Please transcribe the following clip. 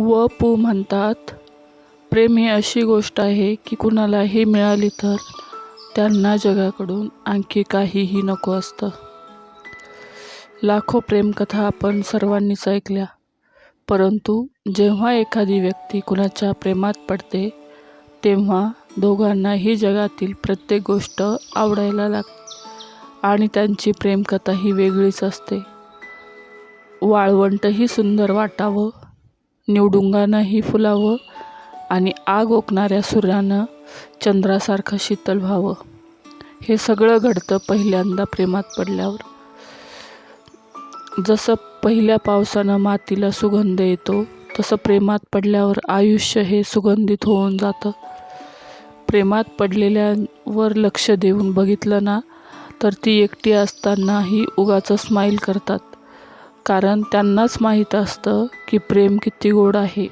व पु म्हणतात प्रेम ही अशी गोष्ट आहे की कुणालाही मिळाली तर त्यांना जगाकडून आणखी काहीही नको असतं. लाखो प्रेमकथा आपण सर्वांनीच ऐकल्या परंतु जेव्हा एखादी व्यक्ती कुणाच्या प्रेमात पडते तेव्हा दोघांनाही जगातील प्रत्येक गोष्ट आवडायला लागते आणि त्यांची प्रेमकथा ही वेगळीच असते. वाळवंटही सुंदर वाटावं निवडुंगानंही फुलावं आणि आग ओकणाऱ्या सूर्यानं चंद्रासारखं शीतल व्हावं. हे सगळं घडतं पहिल्यांदा प्रेमात पडल्यावर. जसं पहिल्या पावसानं मातीला सुगंध येतो तसं प्रेमात पडल्यावर आयुष्य हे सुगंधित होऊन जातं. प्रेमात पडलेल्यांवर लक्ष देऊन बघितलं ना तर ती एकटी असतानाही उगाचं स्माईल करतात. कारण त्यांनाच माहीत असतं की प्रेम किती गोड आहे.